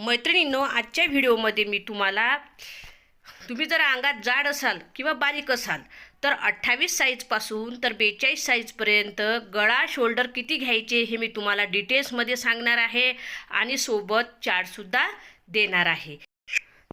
मैत्रिणींनो आजच्या व्हिडिओमध्ये मी तुम्हाला तुम्ही जर अंगात जाड असाल किंवा बारीक असाल तर अठ्ठावीस साईजपासून तर बेचाळीस साईजपर्यंत गळा शोल्डर किती घ्यायचे हे मी तुम्हाला डिटेल्समध्ये सांगणार आहे आणि सोबत चार्टसुद्धा देणार आहे.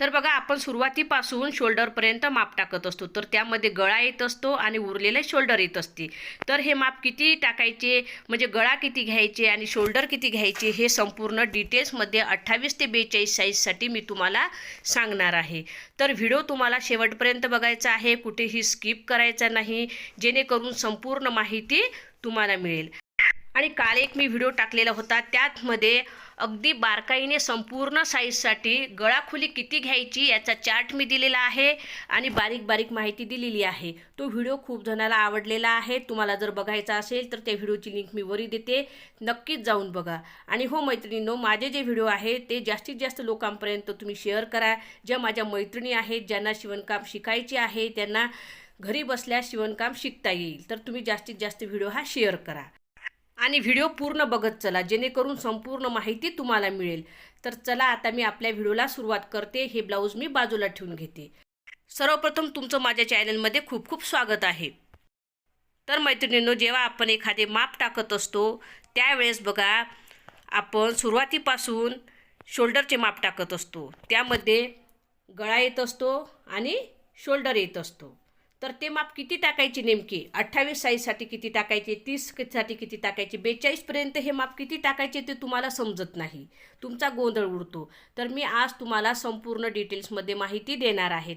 तर बघा आपण सुरुवातीपासून शोल्डरपर्यंत माप टाकत असतो. तर त्यामध्ये गळा येत असतो आणि उरलेले शोल्डर येत असते. तर हे माप किती टाकायचे? म्हणजे गळा किती घ्यायचे आणि शोल्डर किती घ्यायचे? हे संपूर्ण डिटेल्समध्ये अठ्ठावीस ते बेचाळीस साईजसाठी मी तुम्हाला सांगणार आहे. तर व्हिडिओ तुम्हाला शेवटपर्यंत बघायचा आहे. कुठेही स्किप करायचा नाही. जेणेकरून संपूर्ण माहिती तुम्हाला मिळेल. आणि काल एक मी व्हिडिओ टाकलेला होता. त्यातमध्ये अगदी बारकाईने संपूर्ण साईजसाठी गळाखोली किती घ्यायची याचा चार्ट मी दिलेला आहे आणि बारीक बारीक माहिती दिलेली आहे. तो व्हिडिओ खूप जणाला आवडलेला आहे. तुम्हाला जर बघायचा असेल तर त्या व्हिडिओची लिंक मी वरी देते. नक्कीच जाऊन बघा. आणि हो मैत्रिणींनो माझे जे व्हिडिओ आहे ते जास्तीत जास्त लोकांपर्यंत तुम्ही शेअर करा. ज्या माझ्या मैत्रिणी आहेत ज्यांना शिवणकाम शिकायचे आहे त्यांना घरी बसल्या शिवणकाम शिकता येईल. तर तुम्ही जास्तीत जास्त व्हिडिओ हा शेअर करा. आणि व्हिडिओ पूर्ण बघत चला जेणेकरून संपूर्ण माहिती तुम्हाला मिळेल. तर चला आता मी आपल्या व्हिडिओला सुरुवात करते. हे ब्लाऊज मी बाजूला ठेवून घेते. सर्वप्रथम तुमचं माझ्या चॅनलमध्ये खूप खूप स्वागत आहे. तर मैत्रिणींनो जेव्हा आपण एखादे माप टाकत असतो त्यावेळेस बघा आपण सुरुवातीपासून शोल्डरचे माप टाकत असतो. त्यामध्ये गळा येत असतो आणि शोल्डर येत असतो. तर ते माप किती टाकायचे नेमके? अठ्ठावीस साईजसाठी किती टाकायचे? तीससाठी किती टाकायचे? बेचाळीसपर्यंत हे माप किती टाकायचे ते तुम्हाला समजत नाही. तुमचा गोंधळ उडतो. तर मी आज तुम्हाला संपूर्ण डिटेल्समध्ये माहिती देणार आहे.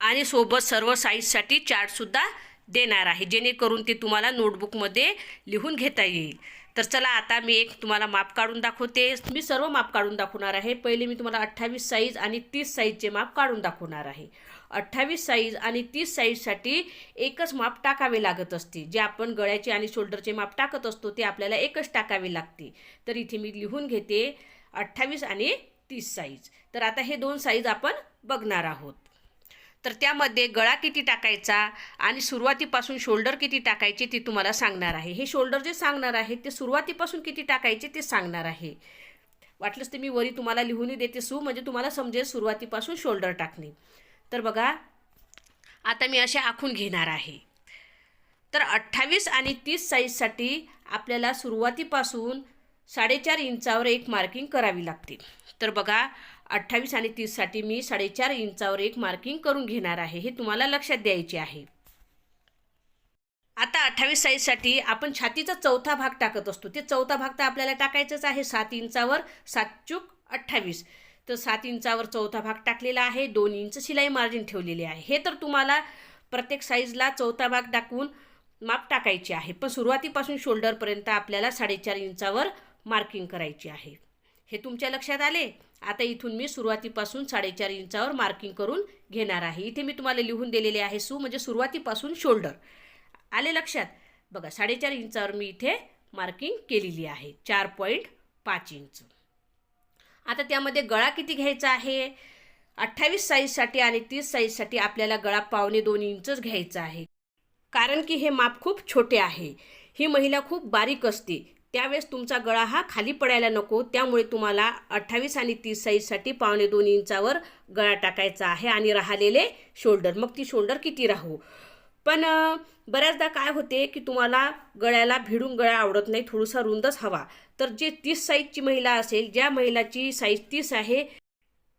आणि सोबत सर्व साईजसाठी चार्टसुद्धा देणार आहे. जेणेकरून ते तुम्हाला नोटबुकमध्ये लिहून घेता येईल. तर चला आता मी एक तुम्हाला माप काढून दाखवते. मी सर्व माप काढून दाखवणार आहे. पहिले मी तुम्हाला अठ्ठावीस साईज आणि तीस साईजचे माप काढून दाखवणार आहे. अठ्ठावीस साईज आणि तीस साईजसाठी एकच माप टाकावे लागत असते. जे आपण गळ्याचे आणि शोल्डरचे माप टाकत असतो ते आपल्याला एकच टाकावे लागते. तर इथे मी लिहून घेते. अठ्ठावीस आणि तीस साईज तर आता हे दोन साईज आपण बघणार आहोत. तर त्यामध्ये गळा किती टाकायचा आणि सुरुवातीपासून शोल्डर किती टाकायचे ते तुम्हाला सांगणार आहे. हे शोल्डर जे सांगणार आहे ते सुरुवातीपासून किती टाकायचे ते सांगणार आहे. वाटलंच ते मी वरी तुम्हाला लिहूनही देते सू म्हणजे तुम्हाला समजेल सुरुवातीपासून शोल्डर टाकणे. तर बघा आता मी असे आखून घेणार आहे. तर अठ्ठावीस आणि तीस साईजसाठी आपल्याला सुरुवातीपासून साडेचार इंचावर एक मार्किंग करावी लागते. तर बघा अठ्ठावीस आणि तीससाठी मी साडेचार इंचावर एक मार्किंग करून घेणार आहे हे तुम्हाला लक्षात द्यायचे आहे. आता अठ्ठावीस साईजसाठी आपण छातीचा चौथा भाग टाकत असतो. ते चौथा भाग तर आपल्याला टाकायचंच आहे सात इंचावर सात चूक अठ्ठावीस. तर सात इंचावर चौथा भाग टाकलेला आहे दोन इंच शिलाई मार्जिन ठेवलेले आहे. हे तर तुम्हाला प्रत्येक साईजला चौथा भाग टाकून माप टाकायचे आहे. पण सुरुवातीपासून शोल्डरपर्यंत आपल्याला साडेचार इंचावर मार्किंग करायची आहे. हे तुमच्या लक्षात आले? आता इथून मी सुरुवातीपासून साडेचार इंचावर मार्किंग करून घेणार आहे. इथे मी तुम्हाला लिहून दिलेले आहे सू म्हणजे सुरुवातीपासून शोल्डर आले लक्षात? बघा साडेचार इंचावर मी इथे मार्किंग केलेली आहे. चार पॉईंट पाच इंच. आता त्यामध्ये गळा किती घ्यायचा आहे? अठ्ठावीस साईजसाठी आणि तीस साईजसाठी आपल्याला गळा पावणे दोन इंचच घ्यायचा आहे. कारण की हे माप खूप छोटे आहे. ही महिला खूप बारीक असते. त्यावेळेस तुमचा गळा हा खाली पडायला नको. त्यामुळे तुम्हाला अठ्ठावीस आणि तीस साईजसाठी पावणे दोन इंचावर गळा टाकायचा आहे आणि राहिलेले शोल्डर. मग ती शोल्डर किती राहू? पण बऱ्याचदा काय होते की तुम्हाला गळ्याला भिडून गळा आवडत नाही थोडासा रुंदच हवा. तर जे तीस साईजची महिला असेल ज्या महिलाची साईज तीस आहे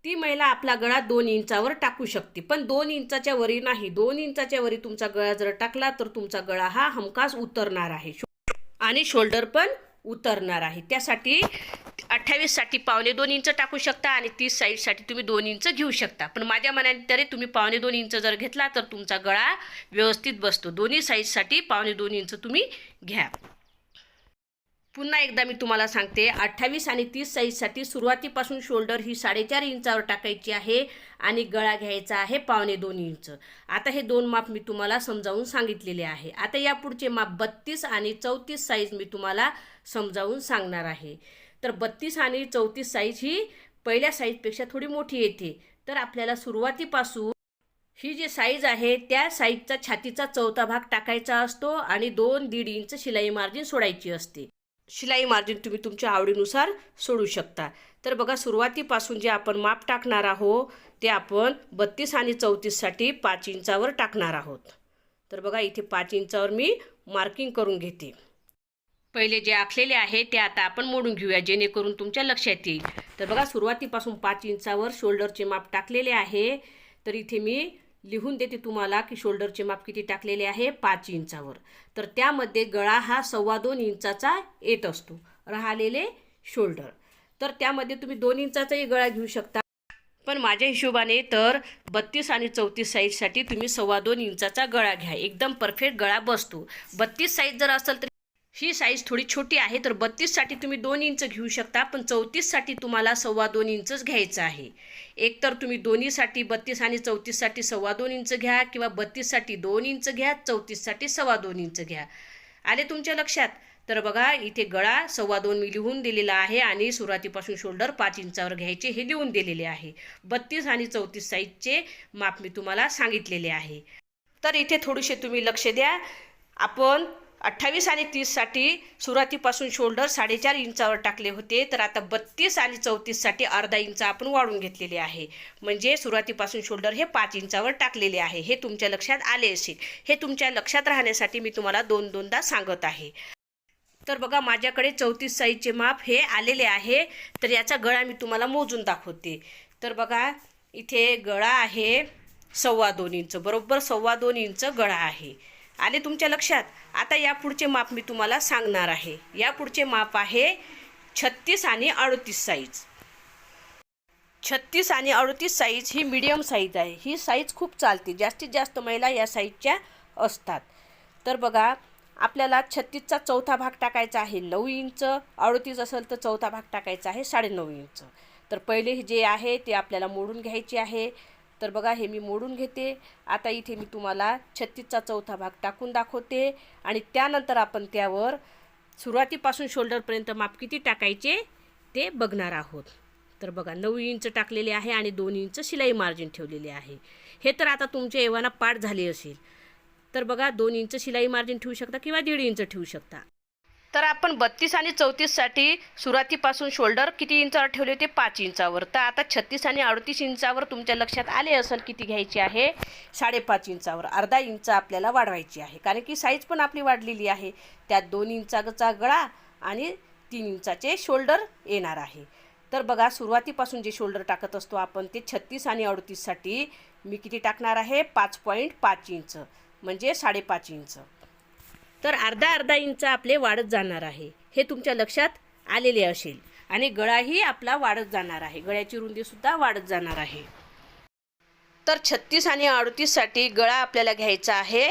ती महिला आपला गळा दोन इंचावर टाकू शकते. पण दोन इंचाच्या वरी नाही. दोन इंचाच्या वरी तुमचा गळा जर टाकला तर तुमचा गळा हा हमखास उतरणार आहे. आणि शोल्डर पण उतरणार आहे. त्यासाठी अठ्ठावीससाठी पावणे दोन इंच टाकू शकता आणि तीस साईजसाठी तुम्ही दोन इंच घेऊ शकता. पण माझ्या मनाने तरी तुम्ही पावणे दोन इंच जर घेतला तर तुमचा गळा व्यवस्थित बसतो. दोन्ही साईजसाठी पावणे दोन इंच तुम्ही घ्या. पुन्हा एकदा मी तुम्हाला सांगते अठ्ठावीस आणि तीस साईजसाठी सुरुवातीपासून शोल्डर ही साडेचार इंचावर टाकायची आहे आणि गळा घ्यायचा आहे पावणे दोन इंच. आता हे दोन माप मी तुम्हाला समजावून सांगितलेले आहे. आता या पुढचे माप बत्तीस आणि चौतीस साईज मी तुम्हाला समजावून सांगणार आहे. तर बत्तीस आणि चौतीस साईज ही पहिल्या साईजपेक्षा थोडी मोठी येते. तर आपल्याला सुरुवातीपासून ही जी साईज आहे त्या साईजचा छातीचा चौथा भाग टाकायचा असतो आणि दोन दीड इंच शिलाई मार्जिन सोडायची असते. शिलाई मार्जिन तुम्ही तुमच्या आवडीनुसार सोडू शकता. तर बघा सुरुवातीपासून जे आपण माप टाकणार आहोत ते आपण बत्तीस आणि चौतीससाठी पाच इंचावर टाकणार आहोत. तर बघा इथे पाच इंचावर मी मार्किंग करून घेते. पहिले जे आखलेले आहे ते आता आपण मोडून घेऊया जेणेकरून तुमच्या लक्षात येईल. तर बघा सुरुवातीपासून पाच इंचावर शोल्डरचे माप टाकलेले आहे. तर इथे मी लिहून देते तुम्हाला की शोल्डरचे माप किती टाकलेले आहे? पाच इंचावर. तर त्यामध्ये गळा हा सव्वा दोन इंचाचा येत असतो राहिलेले शोल्डर. तर त्यामध्ये तुम्ही दोन इंचाचाही गळा घेऊ शकता. पण माझ्या हिशोबाने तर बत्तीस आणि चौतीस साईजसाठी तुम्ही सव्वा दोन इंचाचा गळा घ्या. एकदम परफेक्ट गळा बसतो. बत्तीस साईज जर असेल तर ही साईज थोडी छोटी आहे तर बत्तीससाठी तुम्ही दोन इंच घेऊ शकता पण चौतीससाठी तुम्हाला सव्वा दोन इंचच घ्यायचं आहे. एक तर तुम्ही दोन्हीसाठी बत्तीस आणि चौतीससाठी सव्वा दोन इंच घ्या किंवा बत्तीससाठी दोन इंच घ्या चौतीससाठी सव्वा दोन इंच घ्या. आले तुमच्या लक्षात? तर बघा इथे गळा सव्वा दोन मी लिहून दिलेला आहे आणि सुरुवातीपासून शोल्डर पाच इंचावर घ्यायचे हे लिहून दिलेले आहे. बत्तीस आणि चौतीस साईजचे माप मी तुम्हाला सांगितलेले आहे. तर इथे थोडेसे तुम्ही लक्ष द्या. आपण अठ्ठावीस आणि तीससाठी सुरुवातीपासून शोल्डर साडेचार इंचावर टाकले होते. तर आता बत्तीस आणि चौतीससाठी अर्धा इंच आपण वाढून घेतलेले आहे. म्हणजे सुरुवातीपासून शोल्डर हे पाच इंचावर टाकलेले आहे. हे तुमच्या लक्षात आले असेल. हे तुमच्या लक्षात राहण्यासाठी मी तुम्हाला दोन दोनदा सांगत आहे. तर बघा माझ्याकडे चौतीस साईजचे माप हे आलेले आहे. तर याचा गळा मी तुम्हाला मोजून दाखवते. तर बघा इथे गळा आहे सव्वा दोन इंच. बरोबर सव्वा दोन इंच गळा आहे. आले तुमच्या लक्षात? आता या पुढचे माप मी तुम्हाला सांगणार आहे. या पुढचे माप आहे छत्तीस आणि अडतीस साईज छत्तीस आणि अडतीस साईज ही मिडियम साईज आहे. ही साईज खूप चालते. जास्तीत जास्त महिला या साईजच्या असतात. तर बघा आपल्याला छत्तीसचा चौथा भाग टाकायचा आहे. नऊ इंच अडतीस असेल तर चौथा भाग टाकायचा आहे साडेनऊ इंच. तर पहिले जे आहे ते आपल्याला मोडून घ्यायचे आहे. तर बघा हे मी मोडून घेते. आता इथे मी तुम्हाला छत्तीसचा चौथा भाग टाकून दाखवते. आणि त्यानंतर आपण त्यावर सुरुवातीपासून शोल्डरपर्यंत माप किती टाकायचे ते बघणार आहोत. तर बघा नऊ इंच टाकलेले आहे आणि दोन इंच शिलाई मार्जिन ठेवलेले आहे. हे तर आता तुमच्या एव्हाना पाठ झाले असेल. तर बघा दोन इंच शिलाई मार्जिन ठेवू शकता किंवा दीड इंच ठेवू शकता. तर आपण बत्तीस आणि चौतीससाठी सुरुवातीपासून शोल्डर किती इंचावर ठेवले होते पाच इंचावर. तर आता छत्तीस आणि अडतीस इंचावर तुमच्या लक्षात आले असेल किती घ्यायची आहे? साडेपाच इंचावर. अर्धा इंच आपल्याला वाढवायची आहे. कारण की साईज पण आपली वाढलेली आहे. त्यात दोन इंचाचा गळा आणि तीन इंचाचे शोल्डर येणार आहे. तर बघा सुरुवातीपासून जे शोल्डर टाकत असतो आपण ते छत्तीस आणि अडतीससाठी मी किती टाकणार आहे? पाच पॉईंट पाच इंच. म्हणजे साडेपाच इंच. तर अर्धा अर्धा इंच आपले वाढत जाणार आहे. हे तुमच्या लक्षात आलेले असेल. आणि गळाही आपला वाढत जाणार आहे. गळ्याची रुंदीसुद्धा वाढत जाणार आहे. तर छत्तीस आणि अडतीससाठी गळा आपल्याला घ्यायचा आहे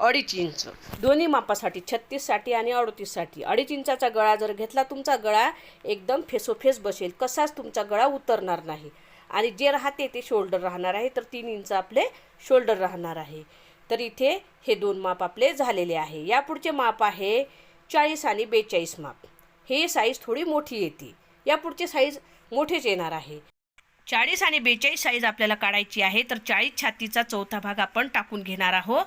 अडीच इंच. दोन्ही मापासाठी छत्तीससाठी आणि अडतीससाठी अडीच इंचाचा गळा जर घेतला तुमचा गळा एकदम फेसोफेस बसेल. कसाच तुमचा गळा उतरणार नाही. आणि जे राहते ते शोल्डर राहणार आहे. तर तीन इंच आपले शोल्डर राहणार आहे. तर इथे हे दोन माप आपले झालेले आहे. यापुढचे माप आहे चाळीस आणि बेचाळीस माप. हे साईज थोडी मोठी येते. यापुढचे साईज मोठेच येणार आहे. चाळीस आणि बेचाळीस साईज आपल्याला काढायची आहे तर चाळीस छातीचा चौथा भाग आपण टाकून घेणार आहोत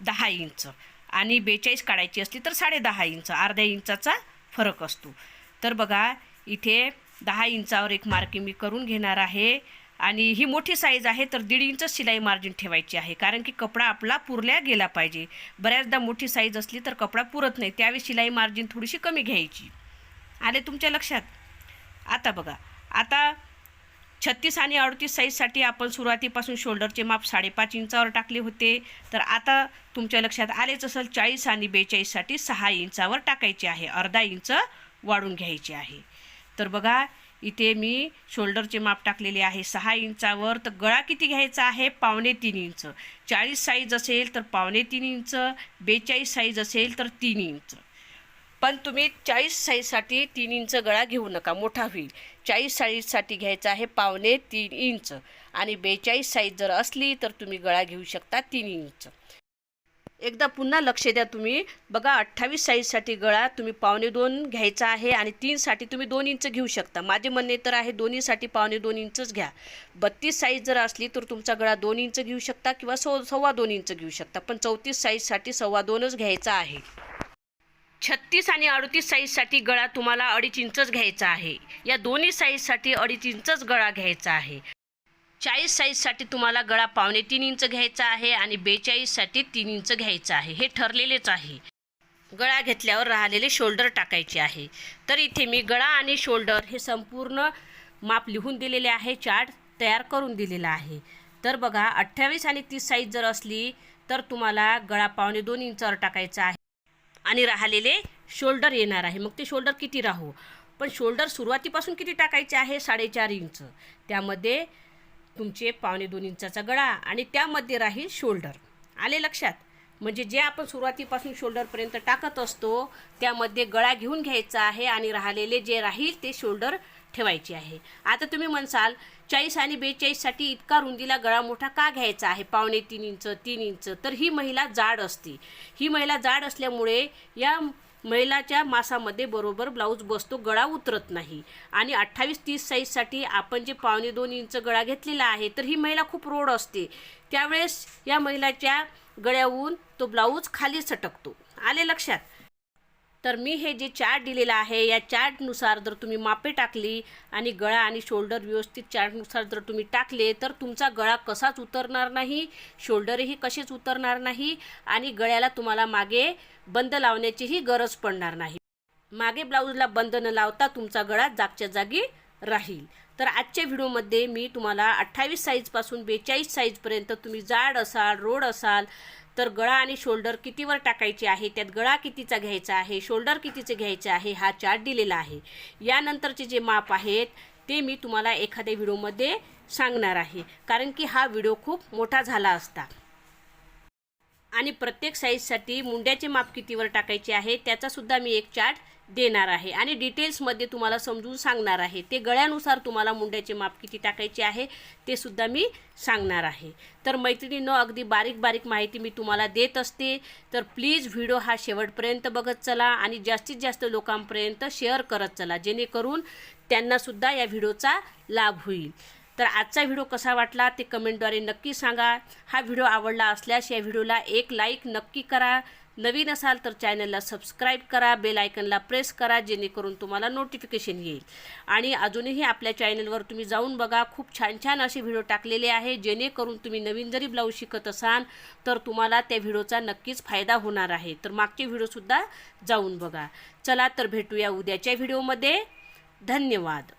दहा इंच. आणि बेचाळीस काढायची असली तर साडेदहा इंच अर्ध्या इंचाचा फरक असतो. तर बघा इथे दहा इंचावर एक मार्किंग मी करून घेणार आहे. आणि ही मोठी साईज आहे तर दीड इंच शिलाई मार्जिन ठेवायची आहे. कारण की कपडा आपला पुरल्या गेला पाहिजे. बऱ्याचदा मोठी साईज असली तर कपडा पुरत नाही. त्यावेळी शिलाई मार्जिन थोडीशी कमी घ्यायची. आले तुमच्या लक्षात? आता बघा. आता छत्तीस आणि अडतीस साईजसाठी आपण सुरुवातीपासून शोल्डरचे माप साडेपाच इंचावर टाकले होते. तर आता तुमच्या लक्षात आलेच असेल चाळीस आणि बेचाळीससाठी सहा इंचावर टाकायचे आहे. अर्धा इंच वाढून घ्यायचे आहे. तर बघा इथे मी शोल्डरचे माप टाकलेले आहे. सहा इंचावर तर गळा किती घ्यायचा आहे? पावणे तीन इंच. चाळीस साईज असेल तर पावणे तीन इंच. बेचाळीस साईज असेल तर तीन इंच. पण तुम्ही चाळीस साईजसाठी तीन इंच गळा घेऊ नका. मोठा होईल. चाळीस साईजसाठी घ्यायचा आहे पावणे तीन इंच. आणि बेचाळीस साईज जर असली तर तुम्ही गळा घेऊ शकता तीन इंच. एकदा पुन्हा लक्ष द्या तुम्ही. बघा अठ्ठावीस साईजसाठी गळा तुम्ही पावणे दोन घ्यायचा आहे आणि तीनसाठी तुम्ही दोन इंच घेऊ शकता. माझे म्हणणे तर आहे दोन्हीसाठी पावणे दोन इंचच घ्या. बत्तीस साईज जर असली तर तुमचा गळा दोन इंच घेऊ शकता किंवा सव सव्वा दोन इंच घेऊ शकता. पण चौतीस साईजसाठी सव्वा दोनच घ्यायचा आहे. छत्तीस आणि अडतीस साईजसाठी गळा तुम्हाला अडीच इंचच घ्यायचा आहे. या दोन्ही साईजसाठी अडीच इंचच गळा घ्यायचा आहे. चाळीस साईजसाठी तुम्हाला गळा पावणे तीन इंच घ्यायचा आहे आणि बेचाळीससाठी तीन इंच घ्यायचा आहे. हे ठरलेलेच आहे. गळा घेतल्यावर राहिलेले शोल्डर टाकायचे आहे. तर इथे मी गळा आणि शोल्डर हे संपूर्ण माप लिहून दिलेले आहे चार्ट तयार करून दिलेला आहे. तर बघा अठ्ठावीस आणि तीस साईज जर असली तर तुम्हाला गळा पावणे दोन इंचावर टाकायचा आहे आणि राहिलेले शोल्डर येणार आहे. मग ते शोल्डर किती राहू? पण शोल्डर सुरुवातीपासून किती टाकायचे आहे? साडेचार इंच. त्यामध्ये तुमचे पावणे दोन इंचाचा गळा आणि त्यामध्ये राहील शोल्डर. आले लक्षात? म्हणजे जे आपण सुरुवातीपासून शोल्डरपर्यंत टाकत असतो त्यामध्ये गळा घेऊन घ्यायचा आहे आणि राहिलेले जे राहील ते शोल्डर ठेवायचे आहे. आता तुम्ही म्हणसाल चाळीस आणि बेचाळीससाठी इतका रुंदीला गळा मोठा का घ्यायचा आहे? पावणे तीन इंच तीन इंच. तर ही महिला जाड असते. ही महिला जाड असल्यामुळे या महिलाच्या मासामध्ये बरोबर ब्लाऊज बसतो गळा उतरत नाही. आणि अठ्ठावीस तीस साईजसाठी आपण जे पावणे दोन इंच गळा घेतलेला आहे तर ही महिला खूप रोड असते. त्यावेळेस या महिलाच्या गळ्याहून तो ब्लाऊज खाली सटकतो. आले लक्षात? तर मी हे जे चार्ट दिलेला आहे या चार्टनुसार जर तुम्ही मापे टाकली आणि गळा आणि शोल्डर व्यवस्थित चार्टनुसार जर तुम्ही टाकले तर तुमचा गळा कसाच उतरणार नाही शोल्डरही कसेच उतरणार नाही आणि गळ्याला तुम्हाला मागे बंद लावण्याचीही गरज पडणार नाही. मागे ब्लाऊजला बंद न लावता तुमचा गळा जागच्या जागी राहील. तर आजच्या व्हिडिओमध्ये मी तुम्हाला अठ्ठावीस साईजपासून बेचाळीस साईजपर्यंत तुम्ही जाड असाल रोड असाल तर गळा आणि शोल्डर कितीवर टाकायचे आहे? त्यात गळा कितीचा घ्यायचा आहे? शोल्डर कितीचे घ्यायचे आहे? हा चार्ट दिलेला आहे. यानंतरचे जे माप आहेत ते मी तुम्हाला एखाद्या व्हिडिओमध्ये सांगणार आहे. कारण की हा व्हिडिओ खूप मोठा झाला असता. आणि प्रत्येक साईजसाठी मुंड्याचे माप कितीवर टाकायचे आहे त्याचासुद्धा मी एक चार्ट देणार आहे. आणि डिटेल्समध्ये तुम्हाला समजून सांगणार आहे. ते गळ्यानुसार तुम्हाला मुंड्याचे माप किती टाकायचे आहे ते सुद्धा मी सांगणार आहे. तर मैत्रिणीनं अगदी बारीक बारीक माहिती मी तुम्हाला देत असते. तर प्लीज व्हिडिओ हा शेवटपर्यंत बघत चला आणि जास्तीत जास्त लोकांपर्यंत शेअर करत चला जेणेकरून त्यांनासुद्धा या व्हिडिओचा लाभ होईल. तर आजचा व्हिडिओ कसा वाटला ते कमेंटद्वारे नक्की सांगा. हा व्हिडिओ आवडला असल्यास या व्हिडिओला एक लाईक नक्की करा. नवीन असाल तर चॅनलला सबस्क्राईब करा बेल आयकनला प्रेस करा जेणेकरून तुम्हाला नोटिफिकेशन येईल. आणि अजूनही आपल्या चॅनलवर तुम्ही जाऊन बघा खूप छान छान असे व्हिडिओ टाकलेले आहे. जेणेकरून तुम्ही नवीन जरी ब्लाऊज शिकत असाल तर तुम्हाला त्या व्हिडिओचा नक्कीच फायदा होणार आहे. तर मागचे व्हिडिओसुद्धा जाऊन बघा. चला तर भेटूया उद्याच्या व्हिडिओमध्ये. धन्यवाद.